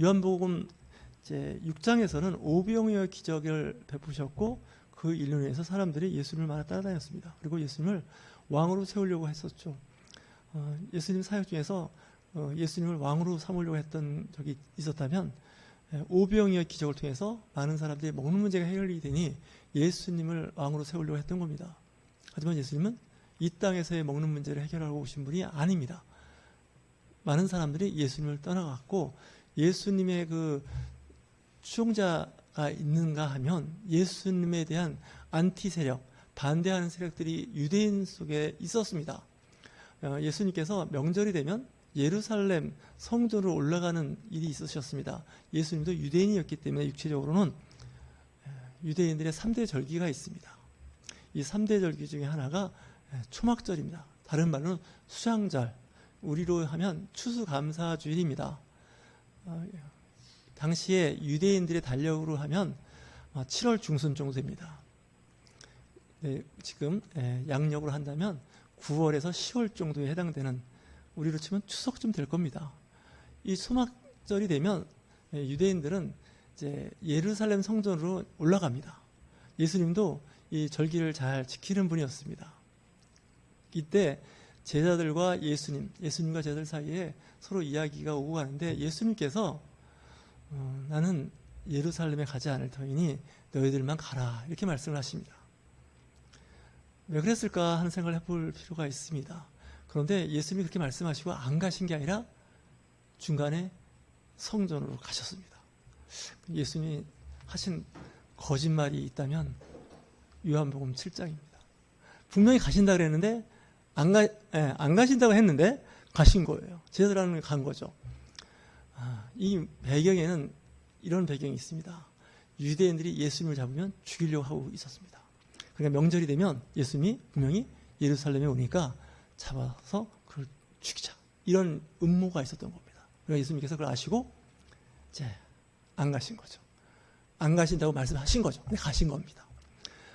요한복음 이제 6장에서는 오병이어 기적을 베푸셨고 그 인해서 사람들이 예수님을 많이 따라다녔습니다. 그리고 예수님을 왕으로 세우려고 했었죠. 어, 예수님 사역 중에서 어, 예수님을 왕으로 삼으려고 했던 적이 있었다면 예, 오병이어 기적을 통해서 많은 사람들이 먹는 문제가 해결이 되니 예수님을 왕으로 세우려고 했던 겁니다. 하지만 예수님은 이 땅에서의 먹는 문제를 해결하고 오신 분이 아닙니다. 많은 사람들이 예수님을 떠나갔고 예수님의 그 추종자가 있는가 하면 예수님에 대한 안티 세력, 반대하는 세력들이 유대인 속에 있었습니다. 어, 예수님께서 명절이 되면 예루살렘 성전으로 올라가는 일이 있으셨습니다. 예수님도 유대인이었기 때문에 육체적으로는 유대인들의 3대 절기가 있습니다. 이 3대 절기 중에 하나가 초막절입니다. 다른 말로는 수장절, 우리로 하면 추수감사주일입니다. 어, 당시에 유대인들의 달력으로 하면 7월 중순 정도 됩니다. 네, 지금 예, 양력으로 한다면 9월에서 10월 정도에 해당되는 우리로 치면 추석쯤 될 겁니다. 이 소막절이 되면 예, 유대인들은 이제 예루살렘 성전으로 올라갑니다. 예수님도 이 절기를 잘 지키는 분이었습니다. 이때 제자들과 예수님, 예수님과 제자들 사이에 서로 이야기가 오고 가는데 예수님께서 어, 나는 예루살렘에 가지 않을 터이니 너희들만 가라 이렇게 말씀을 하십니다. 왜 그랬을까 하는 생각을 해볼 필요가 있습니다. 그런데 예수님이 그렇게 말씀하시고 안 가신 게 아니라 중간에 성전으로 가셨습니다. 예수님이 하신 거짓말이 있다면 요한복음 7장입니다. 분명히 가신다 그랬는데 안, 가, 예, 안 가신다고 했는데 가신 거예요. 제자들하는 간 거죠. 아, 이 배경에는 이런 배경이 있습니다. 유대인들이 예수님을 잡으면 죽이려고 하고 있었습니다. 그러니까 명절이 되면 예수님이 분명히 예루살렘에 오니까 잡아서 그걸 죽이자. 이런 음모가 있었던 겁니다. 그러니까 예수님께서 그걸 아시고 이제 안 가신 거죠. 안 가신다고 말씀하신 거죠. 근데 가신 겁니다.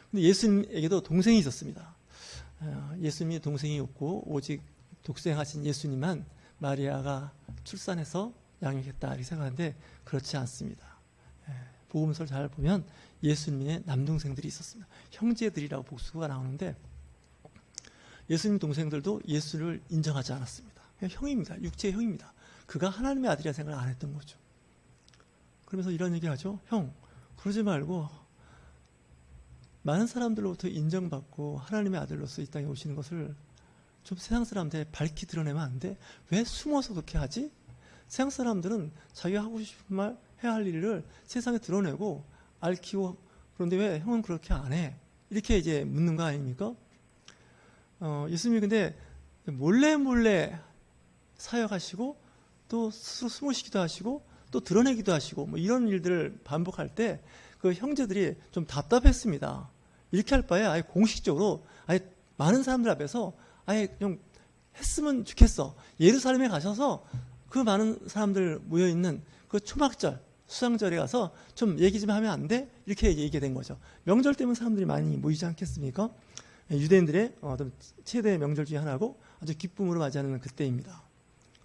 근데 예수님에게도 동생이 있었습니다. 어, 예수님이 동생이 없고 오직 독생하신 예수님만 마리아가 출산해서 양육했다 이렇게 생각하는데 그렇지 않습니다. 예, 복음서를 잘 보면 예수님의 남동생들이 있었습니다. 형제들이라고 복수가 나오는데 예수님 동생들도 예수를 인정하지 않았습니다. 형입니다. 육체의 형입니다. 그가 하나님의 아들이라 생각을 안 했던 거죠. 그러면서 이런 얘기 하죠. 형, 그러지 말고 많은 사람들로부터 인정받고 하나님의 아들로서 이 땅에 오시는 것을 좀 세상 사람들에 밝히 드러내면 안 돼? 왜 숨어서 그렇게 하지? 세상 사람들은 자기가 하고 싶은 말, 해야 할 일을 세상에 드러내고 알키고 그런데 왜 형은 그렇게 안 해? 이렇게 이제 묻는 거 아닙니까? 어, 예수님이 근데 몰래 몰래 사역하시고 또 스스로 숨으시기도 하시고 또 드러내기도 하시고 뭐 이런 일들을 반복할 때 그 형제들이 좀 답답했습니다. 이렇게 할 바에 아예 공식적으로 아예 많은 사람들 앞에서 아예 좀 했으면 좋겠어. 예루살렘에 가셔서 그 많은 사람들 모여 있는 그 초막절 수상절에 가서 좀 얘기 좀 하면 안 돼? 이렇게 얘기가 된 거죠. 명절 때면 사람들이 많이 모이지 않겠습니까? 유대인들의 어떤 최대 명절 중에 하나고 아주 기쁨으로 맞이하는 그때입니다.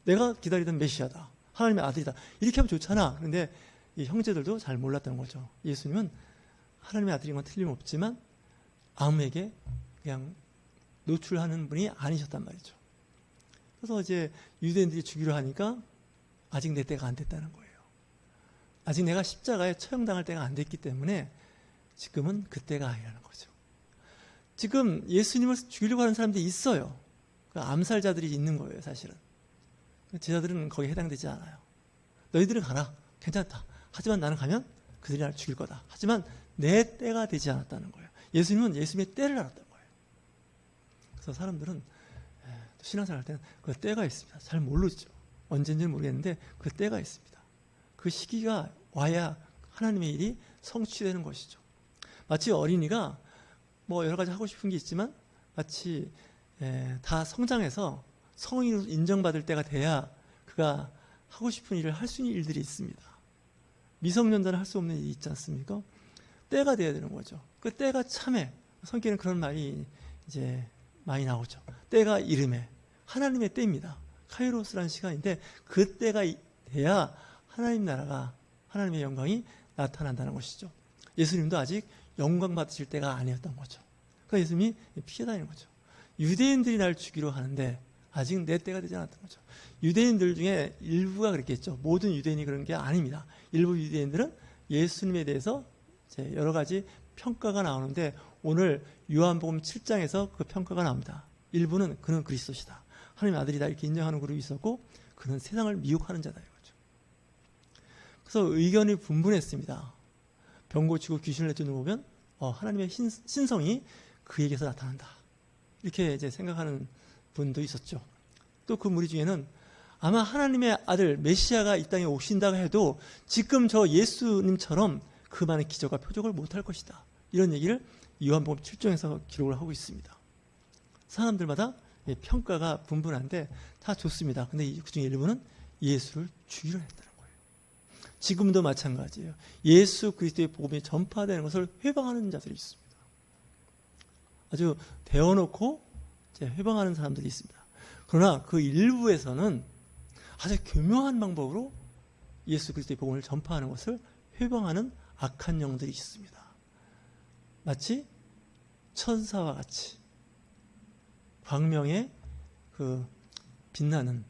내가 기다리던 메시아다. 하나님의 아들이다. 이렇게 하면 좋잖아. 그런데 이 형제들도 잘 몰랐던 거죠. 예수님은 하나님의 아들인 건 틀림없지만 아무에게 그냥 노출하는 분이 아니셨단 말이죠. 그래서 이제 유대인들이 주기로 하니까 아직 내 때가 안 됐다는 거예요. 아직 내가 십자가에 처형당할 때가 안 됐기 때문에 지금은 그때가 아니라는 거죠. 지금 예수님을 죽이려고 하는 사람들이 있어요. 그 암살자들이 있는 거예요, 사실은. 제자들은 거기에 해당되지 않아요. 너희들은 가라. 괜찮다. 하지만 나는 가면 그들이 나를 죽일 거다. 하지만 내 때가 되지 않았다는 거예요. 예수님은 예수님의 때를 알았던 거예요. 그래서 사람들은 신앙생활 할 때는 그 때가 있습니다. 잘 모르죠. 언제인지는 모르겠는데 그 때가 있습니다. 그 시기가 와야 하나님의 일이 성취되는 것이죠. 마치 어린이가 뭐 여러 가지 하고 싶은 게 있지만 마치 다 성장해서 성인으로 인정받을 때가 돼야 그가 하고 싶은 일을 할 수 있는 일들이 있습니다. 미성년자는 할 수 없는 일이 있지 않습니까? 때가 돼야 되는 거죠. 그 때가 참해. 성경에는 그런 말이 이제 많이 나오죠. 때가 이름에 하나님의 때입니다. 카이로스라는 시간인데 그 때가 돼야 하나님 나라가 하나님의 영광이 나타난다는 것이죠. 예수님도 아직 영광 받으실 때가 아니었던 거죠. 그러니까 예수님이 피해 다니는 거죠. 유대인들이 날 죽이려 하는데 아직 내 때가 되지 않았던 거죠. 유대인들 중에 일부가 그랬겠죠. 모든 유대인이 그런 게 아닙니다. 일부 유대인들은 예수님에 대해서 여러 가지 평가가 나오는데 오늘 요한복음 7장에서 그 평가가 나옵니다. 일부는 그는 그리스도시다. 하나님의 아들이다 이렇게 인정하는 그룹이 있었고 그는 세상을 미혹하는 자다 이거죠. 그래서 의견이 분분했습니다. 병 고치고 귀신을 내쫓는 거 보면 어, 하나님의 신, 신성이 그에게서 나타난다. 이렇게 이제 생각하는 분도 있었죠. 또 그 무리 중에는 아마 하나님의 아들 메시아가 이 땅에 오신다고 해도 지금 저 예수님처럼 그 많은 기적과 표적을 못할 것이다. 이런 얘기를 요한복음 7장에서 기록을 하고 있습니다. 사람들마다 예, 평가가 분분한데 다 좋습니다. 근데 그중 일부는 예수를 죽이려 했다는 거예요. 지금도 마찬가지예요. 예수 그리스도의 복음이 전파되는 것을 회방하는 자들이 있습니다. 아주 대어놓고 회방하는 사람들이 있습니다. 그러나 그 일부에서는 아주 교묘한 방법으로 예수 그리스도의 복음을 전파하는 것을 회방하는 악한 영들이 있습니다. 마치 천사와 같이 광명의 그 빛나는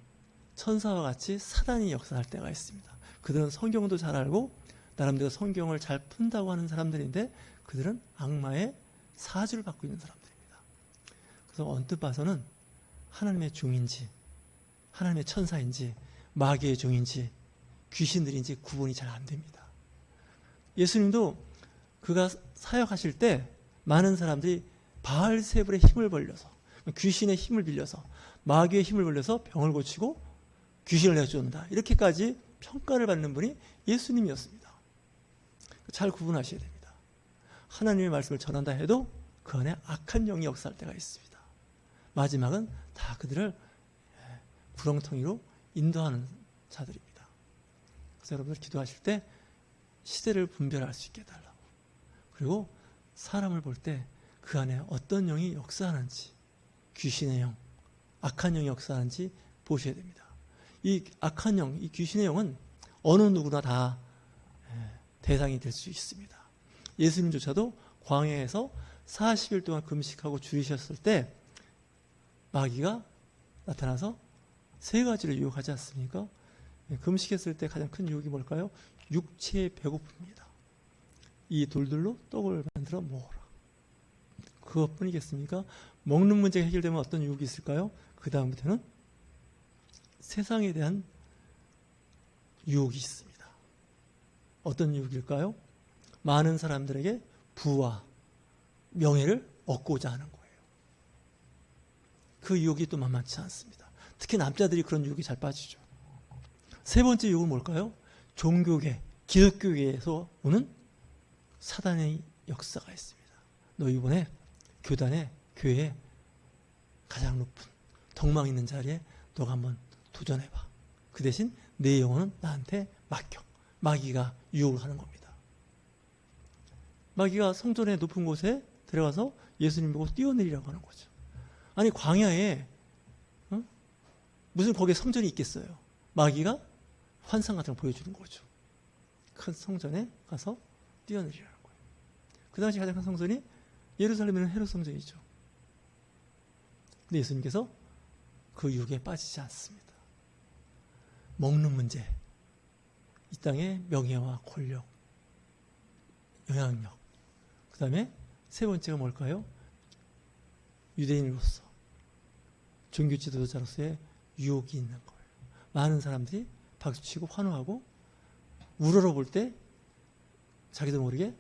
천사와 같이 사단이 역사할 때가 있습니다. 그들은 성경도 잘 알고 나름대로 성경을 잘 푼다고 하는 사람들인데 그들은 악마의 사주를 받고 있는 사람들입니다. 그래서 언뜻 봐서는 하나님의 종인지 하나님의 천사인지 마귀의 종인지 귀신들인지 구분이 잘 안 됩니다. 예수님도 그가 사역하실 때 많은 사람들이 바알세불의 힘을 벌려서 귀신의 힘을 빌려서 마귀의 힘을 빌려서 병을 고치고 귀신을 내쫓는다. 이렇게까지 평가를 받는 분이 예수님이었습니다. 잘 구분하셔야 됩니다. 하나님의 말씀을 전한다 해도 그 안에 악한 영이 역사할 때가 있습니다. 마지막은 다 그들을 구렁텅이로 인도하는 자들입니다. 그래서 여러분들 기도하실 때 시대를 분별할 수 있게 해달라고. 그리고 사람을 볼 때 그 안에 어떤 영이 역사하는지, 귀신의 영, 악한 영이 역사하는지 보셔야 됩니다. 이 악한 영, 이 귀신의 영은 어느 누구나 다 예, 대상이 될 수 있습니다. 예수님조차도 광야에서 40일 동안 금식하고 줄이셨을 때 마귀가 나타나서 세 가지를 유혹하지 않습니까? 예, 금식했을 때 가장 큰 유혹이 뭘까요? 육체의 배고픔입니다. 이 돌들로 떡을 만들어 먹어라. 그것뿐이겠습니까? 먹는 문제가 해결되면 어떤 유혹이 있을까요? 그 다음부터는 세상에 대한 유혹이 있습니다. 어떤 유혹일까요? 많은 사람들에게 부와 명예를 얻고자 하는 거예요. 그 유혹이 또 만만치 않습니다. 특히 남자들이 그런 유혹이 잘 빠지죠. 세 번째 유혹은 뭘까요? 종교계, 기독교계에서 오는 사단의 역사가 있습니다. 너 이번에 교단에, 교회에 가장 높은 덕망 있는 자리에 너가 한번 도전해봐. 그 대신 내 영혼은 나한테 맡겨. 마귀가 유혹을 하는 겁니다. 마귀가 성전의 높은 곳에 들어가서 예수님 보고 뛰어내리라고 하는 거죠. 아니 광야에 어? 무슨 거기에 성전이 있겠어요? 마귀가 환상 같은 걸 보여주는 거죠. 큰 성전에 가서 뛰어내리라는 거예요. 그 당시 가장 큰 성전이 예루살렘에는 헤롯 성전이죠. 근데 예수님께서 그 유혹에 빠지지 않습니다. 먹는 문제, 이 땅의 명예와 권력, 영향력. 그 다음에 세 번째가 뭘까요? 유대인으로서, 종교 지도자로서의 유혹이 있는 거예요. 많은 사람들이 박수치고 환호하고 우러러 볼 때 자기도 모르게 예,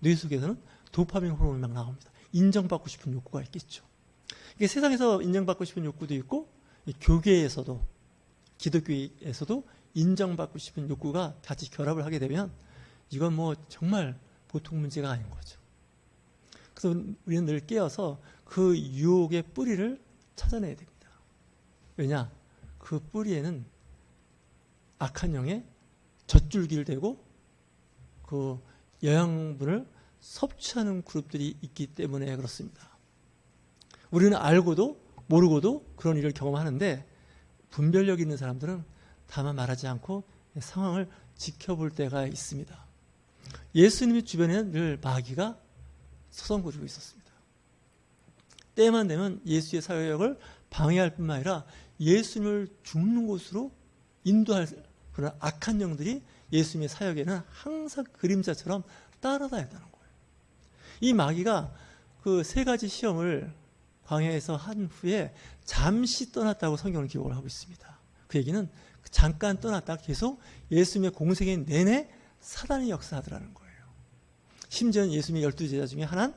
뇌 속에서는 도파민 호르몬이 막 나옵니다. 인정받고 싶은 욕구가 있겠죠. 이게 세상에서 인정받고 싶은 욕구도 있고 교계에서도 기독교에서도 인정받고 싶은 욕구가 같이 결합을 하게 되면 이건 뭐 정말 보통 문제가 아닌 거죠. 그래서 우리는 늘 깨어서 그 유혹의 뿌리를 찾아내야 됩니다. 왜냐? 그 뿌리에는 악한 영의 젖줄기를 대고 그 영양분을 섭취하는 그룹들이 있기 때문에 그렇습니다. 우리는 알고도 모르고도 그런 일을 경험하는데 분별력 있는 사람들은 다만 말하지 않고 상황을 지켜볼 때가 있습니다. 예수님의 주변에는 늘 마귀가 서성거리고 있었습니다. 때만 되면 예수의 사역을 방해할 뿐만 아니라 예수님을 죽는 곳으로 인도할 그런 악한 영들이 예수님의 사역에는 항상 그림자처럼 따라다녔다는 거예요. 이 마귀가 그 세 가지 시험을 광야에서 한 후에 잠시 떠났다고 성경은 기록을 하고 있습니다. 그 얘기는 잠깐 떠났다 계속 예수님의 공생의 내내 사단이 역사하더라는 거예요. 심지어는 예수님의 열두 제자 중에 하나는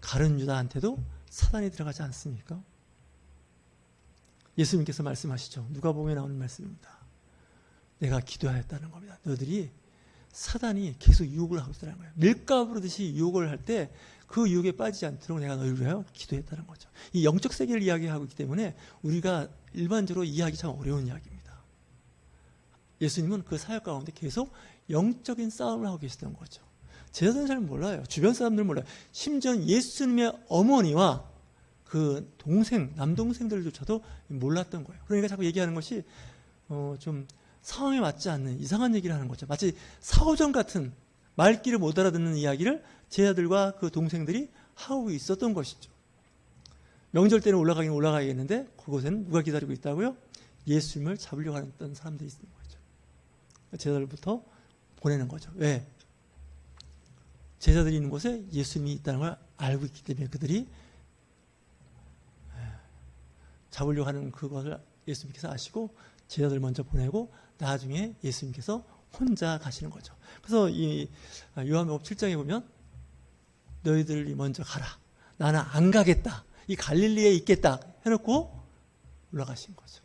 가른 유다한테도 사단이 들어가지 않습니까? 예수님께서 말씀하시죠. 누가복음에 나오는 말씀입니다. 내가 기도하였다는 겁니다. 너희들이 사단이 계속 유혹을 하고 있다는 거예요. 밀가부르듯이 유혹을 할 때 그 유혹에 빠지지 않도록 내가 너희를 위하여 기도했다는 거죠. 이 영적 세계를 이야기하고 있기 때문에 우리가 일반적으로 이해하기 참 어려운 이야기입니다. 예수님은 그 사역 가운데 계속 영적인 싸움을 하고 계시던 거죠. 제자들은 잘 몰라요. 주변 사람들은 몰라요. 심지어 예수님의 어머니와 그 동생, 남동생들조차도 몰랐던 거예요. 그러니까 자꾸 얘기하는 것이 어, 좀 상황에 맞지 않는 이상한 얘기를 하는 거죠. 마치 사오정 같은 말귀를 못 알아듣는 이야기를 제자들과 그 동생들이 하고 있었던 것이죠. 명절 때는 올라가긴 올라가야겠는데 그곳에는 누가 기다리고 있다고요? 예수님을 잡으려고 하던 사람들이 있는 거죠. 제자들부터 보내는 거죠. 왜? 제자들이 있는 곳에 예수님이 있다는 걸 알고 있기 때문에 그들이 잡으려고 하는 그것을 예수님께서 아시고 제자들 먼저 보내고 나중에 예수님께서 혼자 가시는 거죠. 그래서 이 요한복음 7장에 보면 너희들이 먼저 가라. 나는 안 가겠다. 이 갈릴리에 있겠다. 해놓고 올라가신 거죠.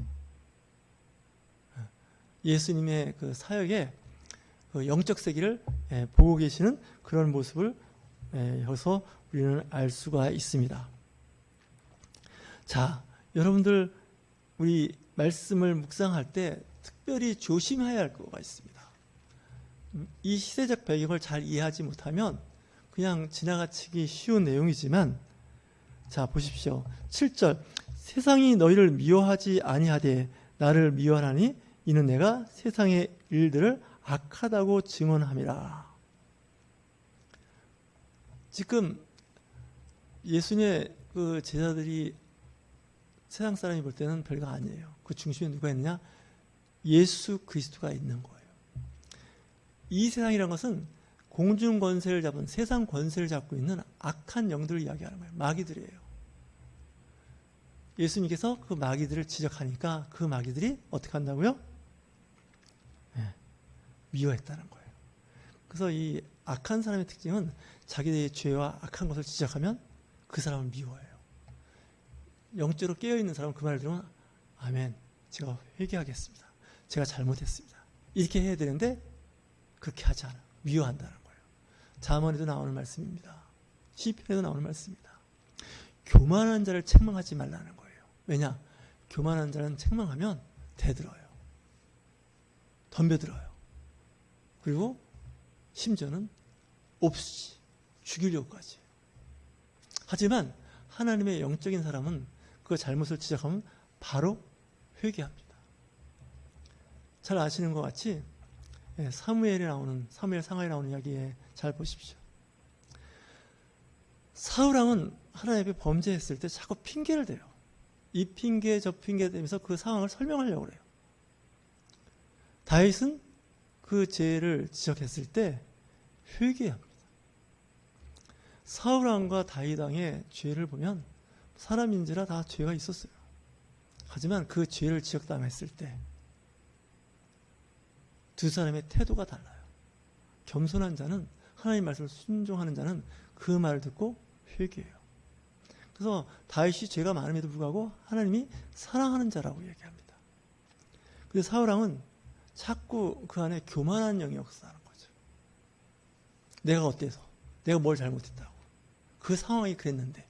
예수님의 그 사역에 그 영적 세계를 예, 보고 계시는 그런 모습을 예, 여기서 우리는 알 수가 있습니다. 자, 여러분들 우리 말씀을 묵상할 때 특별히 조심해야 할 거가 있습니다. 음, 이 시대적 배경을 잘 이해하지 못하면 그냥 지나가치기 쉬운 내용이지만 자 보십시오. 7절 세상이 너희를 미워하지 아니하되 나를 미워하니 이는 내가 세상의 일들을 악하다고 증언함이라. 지금 예수님의 그 제자들이 세상 사람이 볼 때는 별거 아니에요. 그 중심에 누가 있느냐? 예수 그리스도가 있는 거예요. 이 세상이란 것은 공중 권세를 잡은 세상 권세를 잡고 있는 악한 영들을 이야기하는 거예요. 마귀들이에요. 예수님께서 그 마귀들을 지적하니까 그 마귀들이 어떻게 한다고요? 네, 미워했다는 거예요. 그래서 이 악한 사람의 특징은 자기의 죄와 악한 것을 지적하면 그 사람을 미워해요. 영적으로 깨어있는 사람은 그 말을 들으면 아멘, 제가 회개하겠습니다. 제가 잘못했습니다. 이렇게 해야 되는데 그렇게 하지 않아요. 미워한다는 거예요. 자문에도 나오는 말씀입니다. 시편에도 나오는 말씀입니다. 교만한 자를 책망하지 말라는 거예요. 왜냐? 교만한 자는 책망하면 대들어요. 덤벼들어요. 그리고 심지어는 없이 죽이려고까지. 하지만 하나님의 영적인 사람은 그 잘못을 지적하면 바로 회개합니다. 잘 아시는 것 같이 예, 사무엘에 나오는 사무엘 상하에 나오는 이야기에 잘 보십시오. 사울 왕은 하나님 앞에 범죄했을 때 자꾸 핑계를 대요. 이 핑계 저 핑계 대면서 그 상황을 설명하려고 그래요. 다윗은 그 죄를 지적했을 때 회개합니다. 사울 왕과 다윗 왕의 죄를 보면 사람인지라 다 죄가 있었어요. 하지만 그 죄를 지적당했을 때 두 사람의 태도가 달라요. 겸손한 자는 하나님 말씀을 순종하는 자는 그 말을 듣고 회개해요. 그래서 다윗이 죄가 많음에도 불구하고 하나님이 사랑하는 자라고 얘기합니다. 근데 사울왕은 자꾸 그 안에 교만한 영이 역사하는 거죠. 내가 어때서? 내가 뭘 잘못했다고? 그 상황이 그랬는데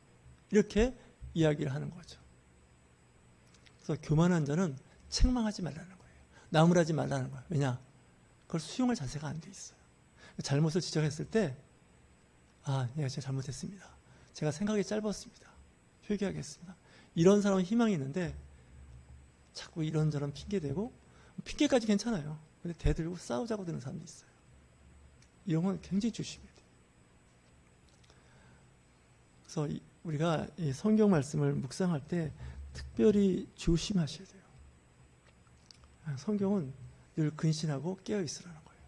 이렇게 이야기를 하는 거죠. 그래서 교만한 자는 책망하지 말라는 거예요. 나무라지 말라는 거예요. 왜냐? 그걸 수용할 자세가 안 돼 있어요. 잘못을 지적했을 때, 아, 내가 제가 잘못했습니다. 제가 생각이 짧았습니다. 회개하겠습니다. 이런 사람은 희망이 있는데, 자꾸 이런저런 핑계대고, 핑계까지 괜찮아요. 근데 대들고 싸우자고 드는 사람도 있어요. 이런 건 굉장히 조심해야 돼요. 그래서 이- 우리가 이 성경 말씀을 묵상할 때 특별히 조심하셔야 돼요. 아, 성경은 늘 근신하고 깨어 있으라는 거예요.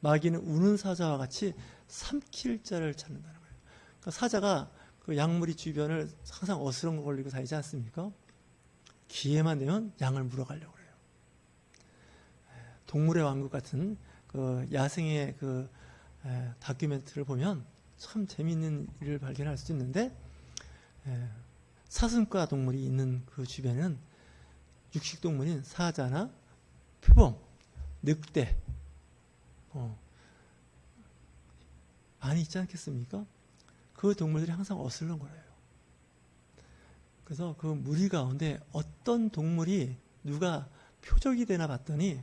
마귀는 우는 사자와 같이 삼킬 자를 찾는다는 거예요. 그러니까 사자가 그 양무리 주변을 항상 어스렁 걸리고 다니지 않습니까? 기회만 되면 양을 물어가려고 그래요. 동물의 왕국 같은 그 야생의 그 에, 다큐멘터리를 보면 참 재미있는 일을 발견할 수 있는데 에, 사슴과 동물이 있는 그 주변에는 육식 동물인 사자나 표범, 늑대 어, 많이 있지 않겠습니까? 그 동물들이 항상 어슬렁거려요. 그래서 그 무리 가운데 어떤 동물이 누가 표적이 되나 봤더니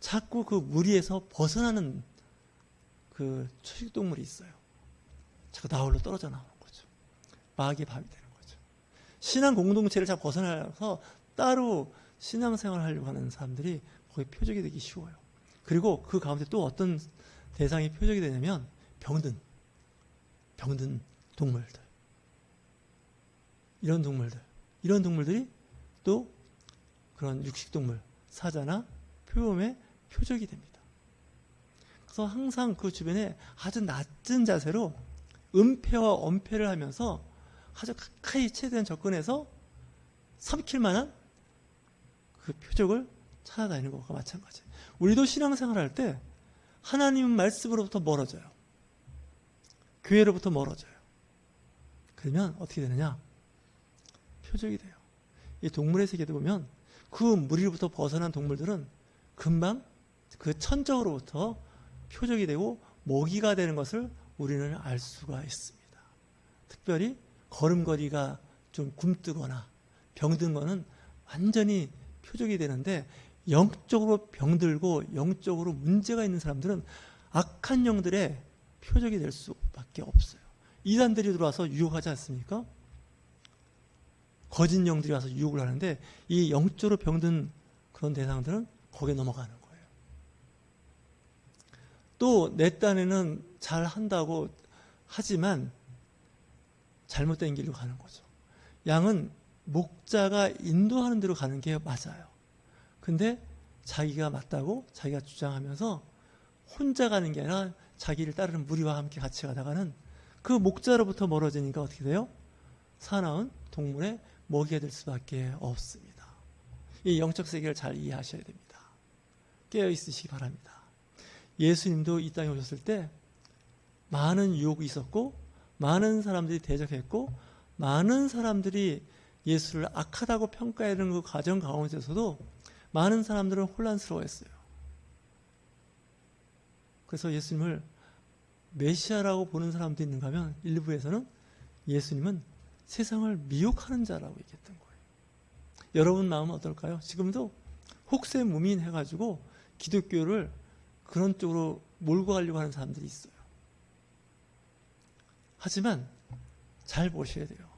자꾸 그 무리에서 벗어나는 그 초식 동물이 있어요. 자꾸 나홀로 떨어져 나오는 거죠. 마귀의 밥이 되는 거죠. 신앙 공동체를 잘 벗어나서 따로 신앙생활을 하려고 하는 사람들이 거기 표적이 되기 쉬워요. 그리고 그 가운데 또 어떤 대상이 표적이 되냐면 병든 병든 동물들 이런 동물들 이런 동물들이 또 그런 육식 동물 사자나 표범의 표적이 됩니다. 그래서 항상 그 주변에 아주 낮은 자세로 은폐와 엄폐를 하면서 아주 가까이 최대한 접근해서 삼킬 만한 그 표적을 찾아다니는 것과 마찬가지예요. 우리도 신앙생활 할 때 하나님 말씀으로부터 멀어져요. 교회로부터 멀어져요. 그러면 어떻게 되느냐? 표적이 돼요. 이 동물의 세계도 보면 그 무리로부터 벗어난 동물들은 금방 그 천적으로부터 표적이 되고 모기가 되는 것을 우리는 알 수가 있습니다. 특별히 걸음걸이가 좀 굼뜨거나 병든 거는 완전히 표적이 되는데 영적으로 병들고 영적으로 문제가 있는 사람들은 악한 영들의 표적이 될 수밖에 없어요. 이단들이 들어와서 유혹하지 않습니까? 거짓 영들이 와서 유혹을 하는데 이 영적으로 병든 그런 대상들은 거기에 넘어가는 거예요. 또 내 딴에는 잘 한다고 하지만 잘못된 길로 가는 거죠. 양은 목자가 인도하는 대로 가는 게 맞아요. 근데 자기가 맞다고 자기가 주장하면서 혼자 가는 게 아니라 자기를 따르는 무리와 함께 같이 가다가는 그 목자로부터 멀어지니까 어떻게 돼요? 사나운 동물의 먹이가 될 수밖에 없습니다. 이 영적 세계를 잘 이해하셔야 됩니다. 깨어 있으시기 바랍니다. 예수님도 이 땅에 오셨을 때 많은 유혹이 있었고 많은 사람들이 대적했고 많은 사람들이 예수를 악하다고 평가하는 그 과정 가운데서도 많은 사람들은 혼란스러워했어요. 그래서 예수님을 메시아라고 보는 사람도 있는가 하면 일부에서는 예수님은 세상을 미혹하는 자라고 얘기했던 거예요. 여러분 마음은 어떨까요? 지금도 혹세무민 해가지고 기독교를 그런 쪽으로 몰고 가려고 하는 사람들이 있어요. 하지만 잘 보셔야 돼요.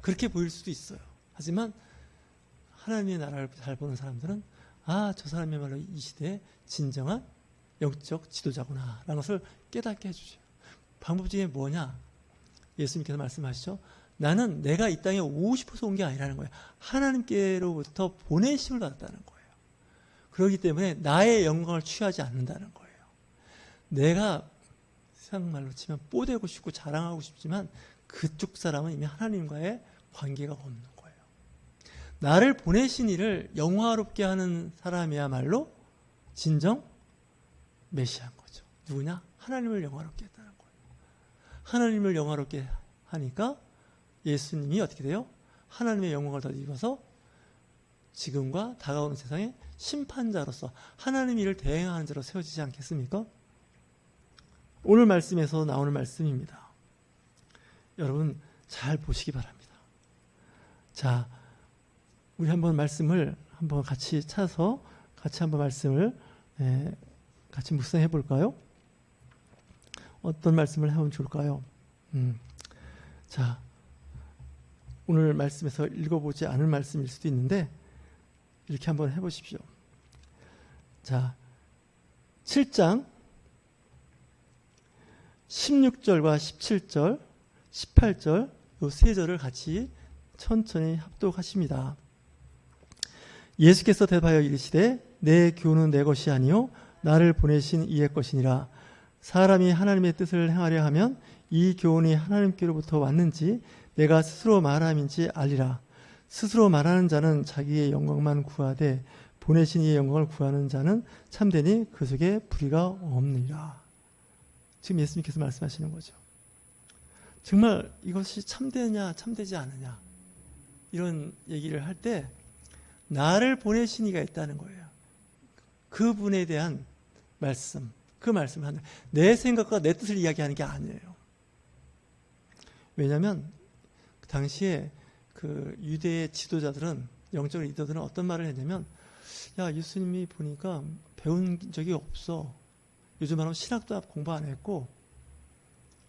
그렇게 보일 수도 있어요. 하지만 하나님의 나라를 잘 보는 사람들은 아, 저 사람이야말로 이 시대의 진정한 영적 지도자구나 라는 것을 깨닫게 해주죠. 방법 중에 뭐냐? 예수님께서 말씀하시죠. 나는 내가 이 땅에 오고 싶어서 온 게 아니라는 거예요. 하나님께로부터 보내심을 받았다는 거예요. 그렇기 때문에 나의 영광을 취하지 않는다는 거예요. 내가 세상 말로 치면 뽀대고 싶고 자랑하고 싶지만 그쪽 사람은 이미 하나님과의 관계가 없는. 나를 보내신 이를 영화롭게 하는 사람이야말로 진정 메시아인 거죠. 누구냐? 하나님을 영화롭게 했다는 거예요. 하나님을 영화롭게 하니까 예수님이 어떻게 돼요? 하나님의 영광을 더 입어서 지금과 다가오는 세상의 심판자로서 하나님 일을 대행하는 자로 세워지지 않겠습니까? 오늘 말씀에서 나오는 말씀입니다. 여러분 잘 보시기 바랍니다. 자, 우리 한번 말씀을 한번 같이 찾아서 같이 한번 말씀을 에, 같이 묵상해 볼까요? 어떤 말씀을 하면 좋을까요? 음, 자, 오늘 말씀에서 읽어보지 않을 말씀일 수도 있는데 이렇게 한번 해보십시오. 자, 7장 16절과 17절, 18절 요 세 절을 같이 천천히 합독하십니다. 예수께서 대답하여 이르시되 내 교훈은 내 것이 아니요 나를 보내신 이의 것이니라. 사람이 하나님의 뜻을 행하려 하면 이 교훈이 하나님께로부터 왔는지 내가 스스로 말함인지 알리라. 스스로 말하는 자는 자기의 영광만 구하되 보내신 이의 영광을 구하는 자는 참되니 그 속에 불의가 없느니라. 지금 예수님께서 말씀하시는 거죠. 정말 이것이 참되냐 참되지 않느냐 이런 얘기를 할때 나를 보내신 이가 있다는 거예요. 그분에 대한 말씀, 그 말씀을 하는 내 생각과 내 뜻을 이야기하는 게 아니에요. 왜냐하면 그 당시에 그 유대의 지도자들은 영적 리더들은 어떤 말을 했냐면 야 예수님이 보니까 배운 적이 없어. 요즘 말하면 신학도 공부 안 했고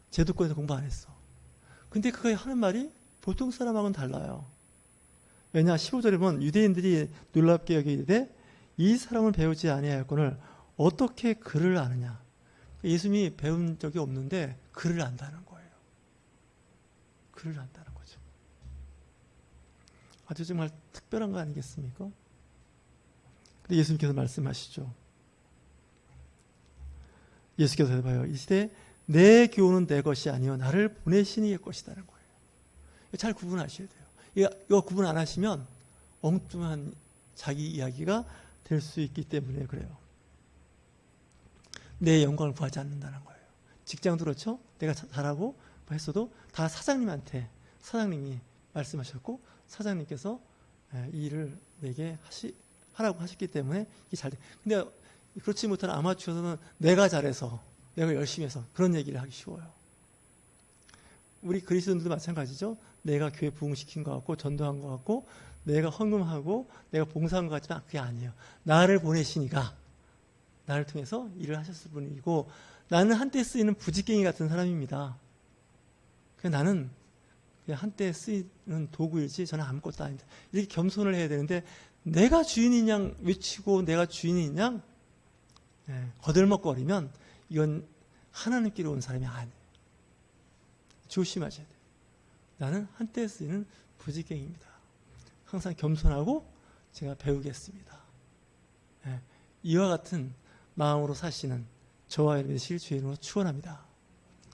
제도권에서 공부 안 했어. 근데 그거 하는 말이 보통 사람하고는 달라요. 왜냐 15절에 보면 유대인들이 놀랍게 여기되 이 사람을 배우지 아니하였거늘 어떻게 글을 아느냐. 예수님이 배운 적이 없는데 글을 안다는 거예요. 글을 안다는 거죠. 아주 정말 특별한 거 아니겠습니까? 근데 예수님께서 말씀하시죠. 예수께서 대답하여 이 시대 내 교훈은 내 것이 아니요 나를 보내신 이의 것이다는 거예요. 잘 구분하셔야 돼요. 이거, 구분 안 하시면 엉뚱한 자기 이야기가 될 수 있기 때문에 그래요. 내 영광을 구하지 않는다는 거예요. 직장도 그렇죠. 내가 자- 잘하고 뭐 했어도 다 사장님한테 사장님이 말씀하셨고 사장님께서 예, 이 일을 내게 하시 하라고 하셨기 때문에 이게 잘 돼. 근데 그렇지 못한 아마추어는 내가 잘해서 내가 열심히 해서 그런 얘기를 하기 쉬워요. 우리 그리스도인들도 마찬가지죠. 내가 교회 부흥시킨 것 같고 전도한 것 같고 내가 헌금하고 내가 봉사한 것 같지만 그게 아니에요. 나를 보내시니까 나를 통해서 일을 하셨을 분이고 나는 한때 쓰이는 부지깽이 같은 사람입니다. 그 나는 그냥 한때 쓰이는 도구이지 저는 아무것도 아닙니다. 이렇게 겸손을 해야 되는데 내가 주인인 양 외치고 내가 주인인 양 예, 거들먹거리면 이건 하나님께로 온 사람이 아니에요. 조심하셔야 돼요. 나는 한때 쓰이는 부지깽입니다. 항상 겸손하고 제가 배우겠습니다. 예, 이와 같은 마음으로 사시는 저와 여러분의 실주의 이름으로 축원합니다.